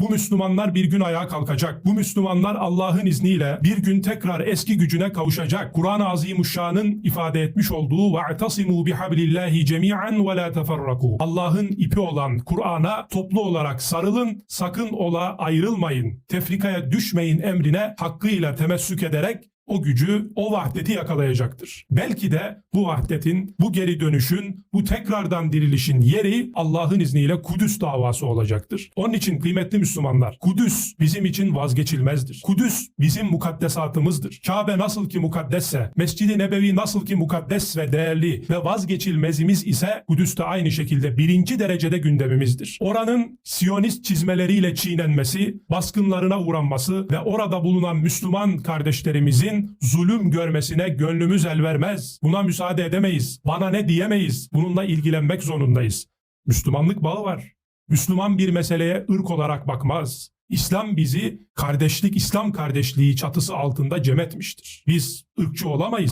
Bu Müslümanlar bir gün ayağa kalkacak. Bu Müslümanlar Allah'ın izniyle bir gün tekrar eski gücüne kavuşacak. Kur'an-ı Azimuşşan'ın ifade etmiş olduğu وَاَعْتَصِمُوا بِحَبْلِ اللّٰهِ جَمِيعًا وَلَا تَفَرَّقُوا Allah'ın ipi olan Kur'an'a toplu olarak sarılın, sakın ola ayrılmayın, tefrikaya düşmeyin emrine hakkıyla temessük ederek o gücü, o vahdeti yakalayacaktır. Belki de bu vahdetin, bu geri dönüşün, bu tekrardan dirilişin yeri Allah'ın izniyle Kudüs davası olacaktır. Onun için kıymetli Müslümanlar, Kudüs bizim için vazgeçilmezdir. Kudüs bizim mukaddesatımızdır. Kabe nasıl ki mukaddesse, Mescid-i Nebevi nasıl ki mukaddes ve değerli ve vazgeçilmezimiz ise Kudüs de aynı şekilde birinci derecede gündemimizdir. Oranın Siyonist çizmeleriyle çiğnenmesi, baskınlarına uğranması ve orada bulunan Müslüman kardeşlerimizin zulüm görmesine gönlümüz el vermez. Buna müsaade edemeyiz. Bana ne diyemeyiz. Bununla ilgilenmek zorundayız. Müslümanlık bağı var. Müslüman bir meseleye ırk olarak bakmaz. İslam bizi kardeşlik, İslam kardeşliği çatısı altında cem etmiştir. Biz ırkçı olamayız.